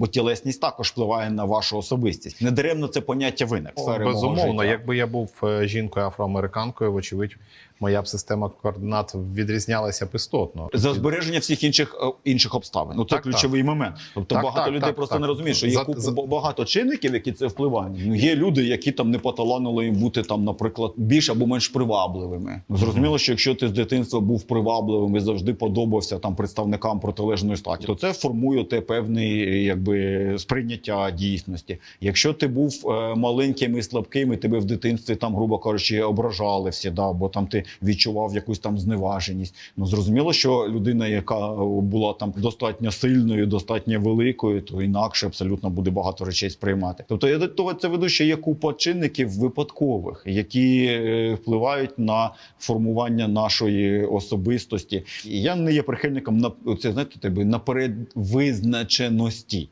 Бо тілесність також впливає на вашу особистість. Недаремно це поняття виник. сфері Безумовно, життя. якби я був е, жінкою афроамериканкою, вочевидь, моя б система координат відрізнялася б істотно. За збереження всіх інших е, інших обставин. Ну це Так, ключовий момент. Тобто Так, багато так, людей так, просто так. не розуміють, що є За- купа за- багато чинників, які це впливають. Ну є люди, які там не поталанили їм бути там, наприклад, більш або менш привабливими. Зрозуміло, що якщо ти з дитинства був привабливим і завжди подобався там представникам протилежної статі, то це формує те певний якби сприйняття дійсності. Якщо ти був е, маленьким і слабким, і тебе в дитинстві там, грубо кажучи, ображали всі, да, бо там ти відчував якусь там зневаженість. Ну зрозуміло, що людина, яка була там достатньо сильною, достатньо великою, то інакше абсолютно буде багато речей сприймати. Тобто я до того це веду, що є купа чинників випадкових, які е, впливають на формування нашої особистості. І я не є прихильником на це знаєте, тебе наперед визначеності.